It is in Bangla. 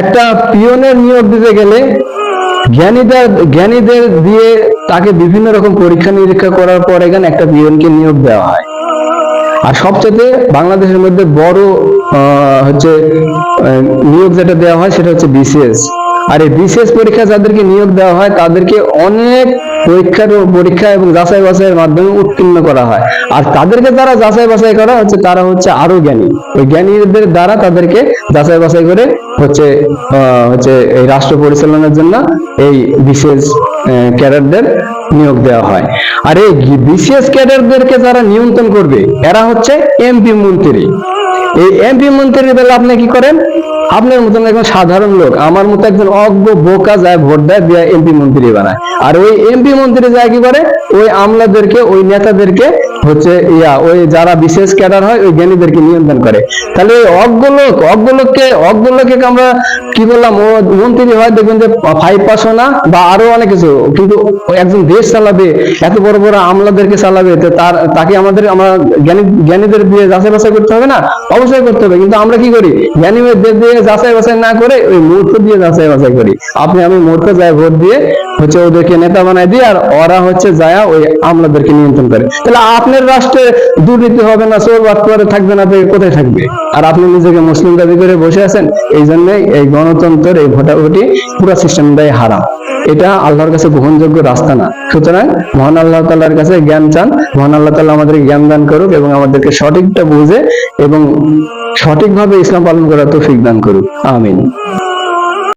একটা পিয়নের নিয়োগ দিতে গেলে জ্ঞানীদের জ্ঞানীদের দিয়ে তাকে বিভিন্ন রকম পরীক্ষা নিরীক্ষা করার পর এখানে একটা পিয়নকে নিয়োগ দেওয়া হয়। আর সবচেয়ে বাংলাদেশের মধ্যে বড় হচ্ছে নিয়োগ যেটা দেওয়া হয় সেটা হচ্ছে বিসিএস। আর এই বিসিএস পরীক্ষা যাদেরকে নিয়োগ দেওয়া হয়, তাদেরকে অনেক পরীক্ষার পরীক্ষা এবং যাচাই বাছাইয়ের মাধ্যমে উত্তীর্ণ করা হয়। আর তাদেরকে যারা যাচাই বাছাই করা হচ্ছে, তারা হচ্ছে আরও জ্ঞানী। ওই জ্ঞানীদের দ্বারা তাদেরকে যাচাই বাছাই করে হচ্ছে হচ্ছে এই রাষ্ট্র পরিচালনার জন্য এই বিশেষ ক্যাডারদের নিয়োগ দেওয়া হয়। আর এই বিশেষ ক্যাডারদেরকে যারা নিয়ন্ত্রণ করবে, এরা হচ্ছে এমপি মন্ত্রী। এই এমপি মন্ত্রীর বেলা আপনি কি করেন? আপনার মতন একজন সাধারণ লোক, আমার মতো একজন অজ্ঞ বোকা যায় ভোট দেয়, দিয়ে এমপি মন্ত্রী বানায়। আর ওই এমপি মন্ত্রী যায় কি করে? ওই আমলাদেরকে, ওই নেতাদেরকে হচ্ছে ইয়া, ওই যারা বিশেষ ক্যাডার হয়, ওই জ্ঞানীদেরকে নিয়ন্ত্রণ করে। তাহলে ওই অজ্ঞ লোক, অজ্ঞ লোককে অজ্ঞ লোককে আমরা কি বললাম? মন্ত্রী হয়, দেখবেন যে ফাইভ পার্সেন্ট না, বা আরও অনেক কিছু। কিন্তু একজন দেশ চালাবে, এত বড় বড় আমলাদেরকে চালাবে তার, তাকে আমাদের, আমরা জ্ঞানী, জ্ঞানীদের দিয়ে যাচাই বাছাই করতে হবে না? অবশ্যই করতে হবে, কিন্তু আমরা কি করি? জ্ঞানীদের দিয়ে যাচাই বাছাই না করে ওই মুহূর্ত দিয়ে যাচাই বাছাই করি। আপনি আমি মূর্খ যায় ভোট দিয়ে হচ্ছে ওদেরকে নেতা বানাই দিই আর ওরা হচ্ছে যায় ওই আমলাদেরকে নিয়ন্ত্রণ করে। তাহলে আপনার রাষ্ট্রে দুর্নীতি হবে না, চোর বাট থাকবে না কোথায় থাকবে? আর আপনি নিজেকে মুসলিম দাবি করে বসে আছেন, এই জন্য এই গণতন্ত্রের এই ভোটাভুটি পুরো সিস্টেমটাই হারাম। এটা আল্লাহর কাছে গ্রহণযোগ্য রাস্তা না। সুতরাং মহান আল্লাহ তাল্লাহর কাছে জ্ঞান চান, মহান আল্লাহ তাল্লাহ আমাদেরকে জ্ঞান দান করুক এবং আমাদেরকে সঠিকটা বুঝে এবং সঠিকভাবে ইসলাম পালন করার তৌফিক দান করুক। আমিন।